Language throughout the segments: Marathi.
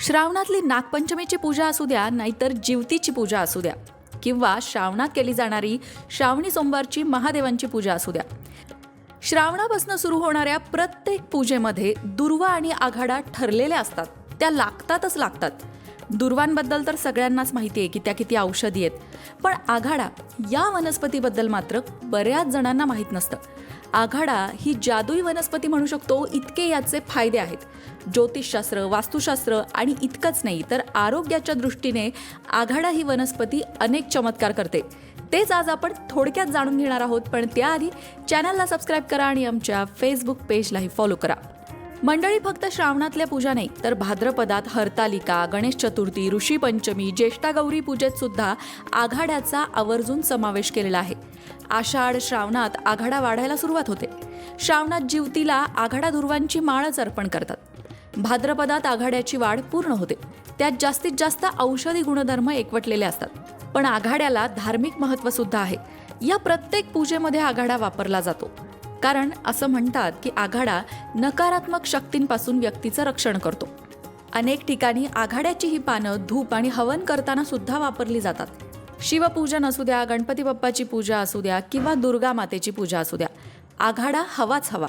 श्रावणातली नागपंचमीची पूजा असू द्या नाहीतर जिवतीची पूजा असू द्या किंवा श्रावणात केली जाणारी श्रावणी सोमवारची महादेवांची पूजा असू द्या. श्रावणापासून सुरू होणाऱ्या प्रत्येक पूजेमध्ये दुर्वा आणि आघाडा ठरलेल्या असतात. त्या लागतातच लागतात. दुर्वांबद्दल तर सगळ्यांनाच माहिती आहे की त्या किती औषधी आहेत. पण आघाडा या वनस्पतीबद्दल मात्र बऱ्याच जणांना माहीत नसतं. आघाडा ही जादुई वनस्पती म्हणू शकतो इतके याचे फायदे आहेत. ज्योतिषशास्त्र वास्तुशास्त्र आणि इतकंच नाही तर आरोग्याच्या दृष्टीने आघाडा ही वनस्पती अनेक चमत्कार करते. तेच आज आपण थोडक्यात जाणून घेणार आहोत पण त्याआधी चॅनलला सबस्क्राईब करा आणि आमच्या फेसबुक पेजलाही फॉलो करा. मंडळी फक्त श्रावणातल्या पूजा नाही तर भाद्रपदात हरतालिका गणेश चतुर्थी ऋषी पंचमी ज्येष्ठा गौरी पूजेत सुद्धा आघाड्याचा आवर्जून समावेश केलेला आहे. आषाढ श्रावणात आघाडा वाढायला सुरुवात होते. श्रावणात जीवतीला आघाडा धुर्वांची माळच अर्पण करतात. भाद्रपदात आघाड्याची वाढ पूर्ण होते. त्यात जास्तीत जास्त औषधी गुणधर्म एकवटलेले असतात. पण आघाड्याला धार्मिक महत्त्व सुद्धा आहे. या प्रत्येक पूजेमध्ये आघाडा वापरला जातो. कारण असं म्हणतात की आघाडा नकारात्मक शक्तींपासून व्यक्तीचं रक्षण करतो. अनेक ठिकाणी आघाड्याची ही पानं धूप आणि हवन करताना सुद्धा वापरली जातात. शिवपूजन असू द्या गणपती बाप्पाची पूजा असू द्या किंवा दुर्गा मातेची पूजा असू द्या आघाडा हवाच हवा.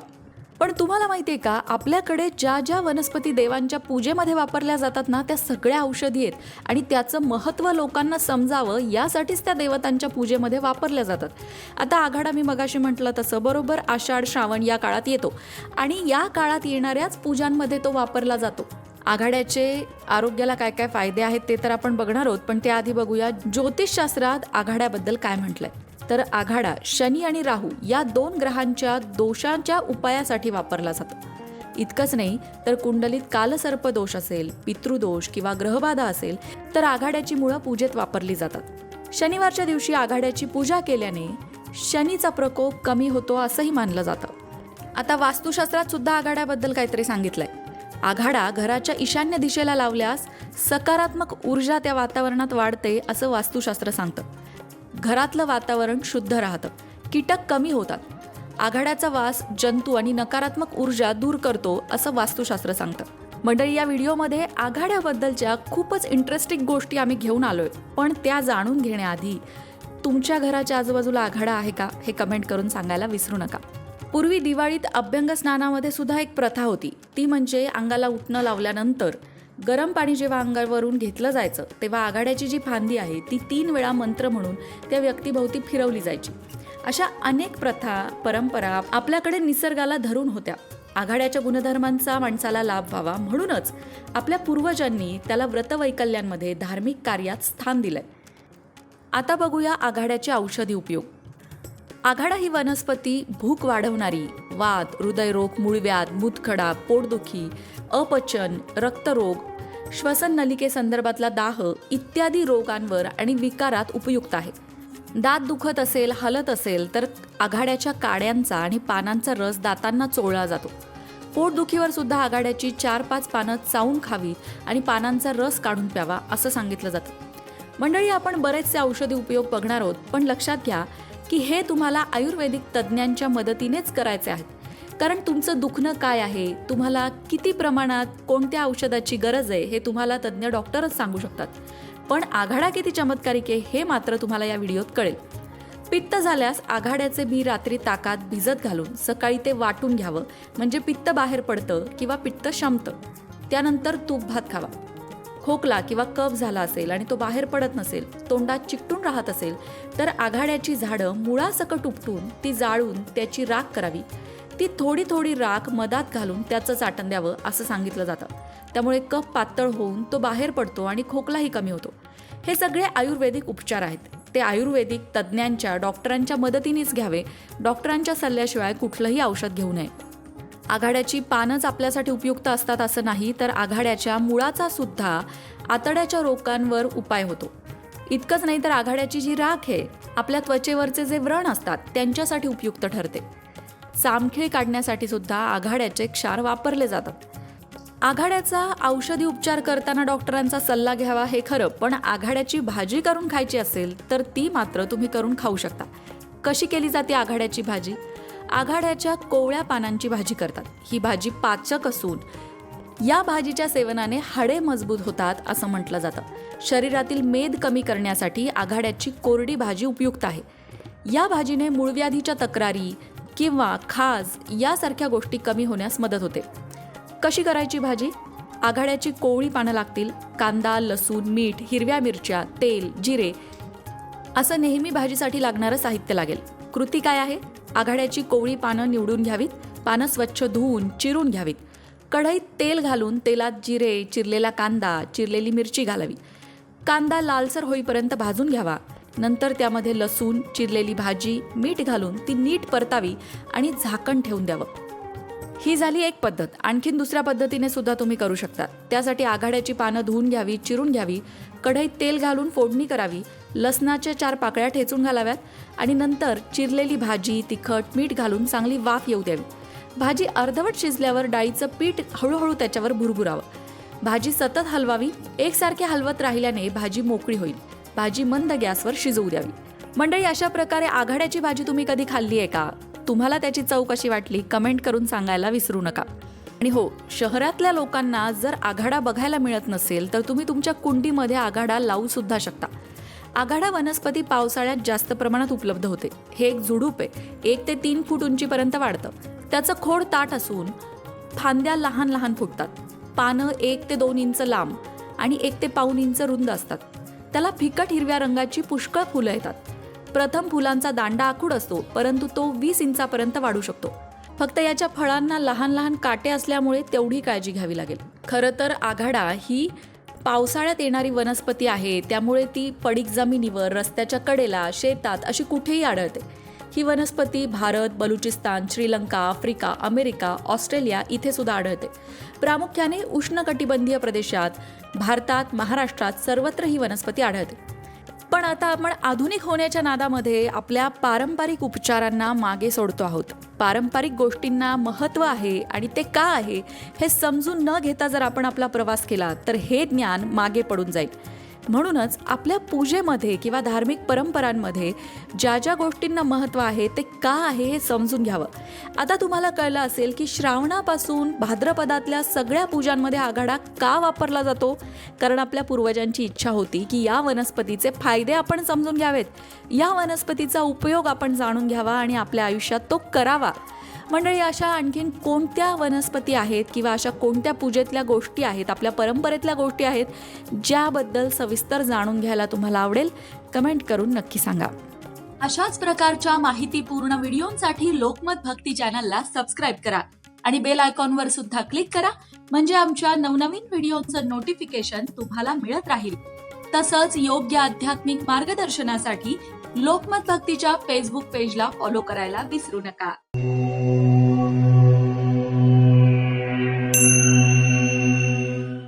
पण तुम्हाला माहिती आहे का आपल्याकडे ज्या ज्या वनस्पती देवांच्या पूजेमध्ये वापरल्या जातात ना त्या सगळ्या औषधी आहेत. आणि त्याचं महत्त्व लोकांना समजावं यासाठीच त्या देवतांच्या पूजेमध्ये वापरल्या जातात. आता आघाडा मी मगाशी म्हटलं तसं बरोबर आषाढ श्रावण या काळात येतो. आणि या काळात येणाऱ्याच पूजांमध्ये तो वापरला जातो. आघाड्याचे आरोग्याला काय काय फायदे आहेत ते तर आपण बघणार आहोत पण त्याआधी बघूया ज्योतिषशास्त्रात आघाड्याबद्दल काय म्हटलंय. तर आघाडा शनी आणि राहू या दोन ग्रहांच्या दोषांच्या उपायासाठी वापरला जातो. इतकंच नाही तर कुंडलीत कालसर्प दोष असेल पितृदोष किंवा ग्रहबाधा असेल तर आघाड्याची मुळं पूजेत वापरली जातात. शनिवारच्या दिवशी आघाड्याची पूजा केल्याने शनीचा प्रकोप कमी होतो असंही मानलं जातं. आता वास्तुशास्त्रात सुद्धा आघाड्याबद्दल काहीतरी सांगितलंय. आघाडा घराच्या ईशान्य दिशेला लावल्यास सकारात्मक ऊर्जा त्या वातावरणात वाढते असं वास्तुशास्त्र सांगतं. घरातलं वातावरण शुद्ध राहतं. कीटक कमी होतात. आघाड्याचा वास जंतू आणि नकारात्मक ऊर्जा दूर करतो असं वास्तुशास्त्र सांगतं. मंडळी या व्हिडिओमध्ये आघाड्याबद्दलच्या खूपच इंटरेस्टिंग गोष्टी आम्ही घेऊन आलोय. पण त्या जाणून घेण्याआधी तुमच्या घराच्या आजूबाजूला आघाडा आहे का हे कमेंट करून सांगायला विसरू नका. पूर्वी दिवाळीत अभ्यंग स्नानामध्ये सुद्धा एक प्रथा होती. ती म्हणजे अंगाला उठणं लावल्यानंतर गरम पाणी जेव्हा अंगावरून घेतलं जायचं तेव्हा आघाड्याची जी फांदी आहे ती तीन वेळा मंत्र म्हणून त्या व्यक्तीभोवती फिरवली जायची. अशा अनेक प्रथा परंपरा आपल्याकडे निसर्गाला धरून होत्या. आघाड्याच्या गुणधर्मांचा माणसाला लाभ व्हावा म्हणूनच आपल्या पूर्वजांनी त्याला व्रतवैकल्यांमध्ये धार्मिक कार्यात स्थान दिलंय. आता बघूया आघाड्याचे औषधी उपयोग. आघाडा ही वनस्पती भूक वाढवणारी वात हृदयरोग मूळव्याध मूतखडा पोटदुखी अपचन रक्तरोग श्वसन नलिकेसंदर्भातला दाह इत्यादी रोगांवर आणि विकारात उपयुक्त आहे दात दुखत असेल हलत असेल तर आघाड्याच्या काड्यांचा आणि पानांचा रस दातांना चोळला जातो. पोटदुखीवर सुद्धा आघाड्याची चार पाच पानं चावून खावी आणि पानांचा रस काढून प्यावा असं सांगितलं जातं. मंडळी आपण बरेचसे औषधी उपयोग बघणार आहोत पण लक्षात घ्या की हे तुम्हाला आयुर्वेदिक तज्ज्ञांच्या मदतीनेच करायचे आहेत. कारण तुमचं दुखणं काय आहे? तुम्हाला किती प्रमाणात कोणत्या औषधाची गरज आहे? हे तुम्हाला तज्ज्ञ डॉक्टरच सांगू शकतात. पण आघाडा किती चमत्कारिक आहे हे मात्र तुम्हाला या व्हिडिओत कळेल. पित्त झाल्यास आघाड्याचे बी रात्री ताकात भिजत घालून सकाळी ते वाटून घ्यावं. म्हणजे पित्त बाहेर पडतं किंवा पित्त शमतं त्यानंतर तूप भात खावा. खोकला किंवा कफ झाला असेल आणि तो बाहेर पडत नसेल तोंडात चिकटून राहत असेल तर आघाड्याची झाडं मुळासकट उपटून ती जाळून त्याची राख करावी. ती थोडी थोडी राख मधात घालून त्याचं चाटण द्यावं असं सांगितलं जातं. त्यामुळे कफ पातळ होऊन तो बाहेर पडतो आणि खोकलाही कमी होतो. हे सगळे आयुर्वेदिक उपचार आहेत. ते आयुर्वेदिक तज्ज्ञांच्या डॉक्टरांच्या मदतीनेच घ्यावे. डॉक्टरांच्या सल्ल्याशिवाय कुठलंही औषध घेऊ नये. आघाड्याची पानच आपल्यासाठी उपयुक्त असतात असं नाही तर आघाड्याच्या मुळाचा सुद्धा आतड्याच्या रोगांवर उपाय होतो. इतकंच नाही तर आघाड्याची जी राख आहे आपल्या त्वचेवरचे जे व्रण असतात त्यांच्यासाठी उपयुक्त ठरते. चामखीळ काढण्यासाठी सुद्धा आघाड्याचे क्षार वापरले जातात. आघाड्याचा औषधी उपचार करताना डॉक्टरांचा सल्ला घ्यावा हे खरं पण आघाड्याची भाजी करून खायची असेल तर ती मात्र तुम्ही करून खाऊ शकता. कशी केली जाते आघाड्याची भाजी? आघाड्याच्या कोवळ्या पानांची भाजी करतात. ही भाजी पाचक असून या भाजीच्या सेवनाने हाडे मजबूत होतात असं म्हटलं जातं. शरीरातील मेद कमी करण्यासाठी आघाड्याची कोरडी भाजी उपयुक्त आहे. या भाजीने मूळव्याधीच्या तक्रारी किंवा खाज यासारख्या गोष्टी कमी होण्यास मदत होते. कशी करायची भाजी? आघाड्याची कोवळी पानं लागतील. कांदा लसूण मीठ हिरव्या मिरच्या तेल जिरे असं नेहमी भाजीसाठी लागणारं साहित्य लागेल. कृती काय आहे? आघाड्याची कोवळी पानं निवडून घ्यावीत पानं स्वच्छ धुवून चिरून घ्यावीत. कढईत तेल घालून तेलात जिरे चिरलेला कांदा चिरलेली मिरची घालावी. कांदा लालसर होईपर्यंत भाजून घ्यावा. नंतर त्यामध्ये लसूण चिरलेली भाजी मीठ घालून ती नीट परतावी आणि झाकण ठेवून द्यावं. ही झाली एक पद्धत. आणखीन दुसऱ्या पद्धतीने सुद्धा तुम्ही करू शकता. त्यासाठी आघाड्याची पानं धुवून घ्यावी चिरून घ्यावी. कढईत तेल घालून फोडणी करावी. लसणाच्या चार पाकळ्या ठेचून घालाव्यात आणि नंतर चिरलेली भाजी तिखट मीठ घालून चांगली वाफ येऊ द्यावी. भाजी अर्धवट शिजल्यावर डाळीचं पीठ हळूहळू त्याच्यावर भुरभुरावं. भाजी सतत हलवावी एकसारखे हलवत राहिल्याने भाजी मोकळी होईल. भाजी मंद गॅसवर शिजवू द्यावी. मंडळी अशा प्रकारे आघाड्याची भाजी तुम्ही कधी खाल्ली आहे का? तुम्हाला त्याची चव कशी वाटली? कमेंट करून सांगायला विसरू नका. आणि हो शहरातल्या लोकांना जर आघाडा बघायला मिळत नसेल तर तुम्ही तुमच्या कुंडीमध्ये आघाडा लावू सुद्धा शकता. आघाडा वनस्पती पावसाळ्यात जास्त प्रमाणात उपलब्ध होते. हे एक झुडूप आहे. एक ते तीन फूट उंचीपर्यंत वाढतं. त्याचं खोड ताट असून फांद्या लहान लहान फुटतात. पानं एक ते दोन इंच लांब आणि एक ते पाऊन इंच रुंद असतात. त्याला फिकट हिरव्या रंगाची पुष्कळ फुलं येतात. प्रथम फुलांचा दांडा आखूड असतो परंतु तो वीस इंचापर्यंत वाढू शकतो. फक्त याच्या फळांना लहान लहान काटे असल्यामुळे तेवढी काळजी घ्यावी लागेल. खरं तर आघाडा ही पावसाळ्यात येणारी वनस्पती आहे त्यामुळे ती पडीक जमिनीवर रस्त्याच्या कडेला शेतात अशी कुठेही आढळते. ही वनस्पती Bharat Balochistan Sri Lanka Africa America Australia इथे सुद्धा आढळते. प्रामुख्याने उष्णकटिबंधीय प्रदेशात भारतात महाराष्ट्रात सर्वत्र ही वनस्पती आढळते. पण आता आपण आधुनिक होण्याच्या नादामध्ये आपल्या पारंपरिक उपचारांना मागे सोडतो आहोत. पारंपरिक गोष्टींना महत्त्व आहे आणि ते का आहे हे समजून न घेता जर आपण आपला प्रवास केला तर हे ज्ञान मागे पडून जाईल. म्हणूनच आपल्या पूजेमध्ये किंवा धार्मिक परंपरांमध्ये ज्या ज्या गोष्टींना महत्त्व आहे ते का आहे हे समजून घ्यावं. आता तुम्हाला कळलं असेल की श्रावणापासून भाद्रपदातल्या सगळ्या पूजांमध्ये आघाडा का वापरला जातो? कारण आपल्या पूर्वजांची इच्छा होती की या वनस्पतीचे फायदे आपण समजून घ्यावेत. या वनस्पतीचा उपयोग आपण जाणून घ्यावा आणि आपल्या आयुष्यात तो करावा. मंडळी अशा आणखीन कोणत्या वनस्पती आहेत किंवा अशा कोणत्या पूजेतल्या गोष्टी आहेत आपल्या परंपरेतल्या गोष्टी आहेत ज्याबद्दल सविस्तर जाणून घ्यायला तुम्हाला आवडेल कमेंट करून नक्की सांगा. अशाच प्रकारच्या माहितीपूर्ण व्हिडिओंसाठी लोकमत भक्ती चॅनलला सबस्क्राईब करा आणि बेल आयकॉनवर सुद्धा क्लिक करा म्हणजे आमच्या नवनवीन व्हिडिओचं नोटिफिकेशन तुम्हाला मिळत राहील. तसंच योग्य आध्यात्मिक मार्गदर्शनासाठी लोकमत भक्तीच्या फेसबुक पेजला फॉलो करायला विसरू नका.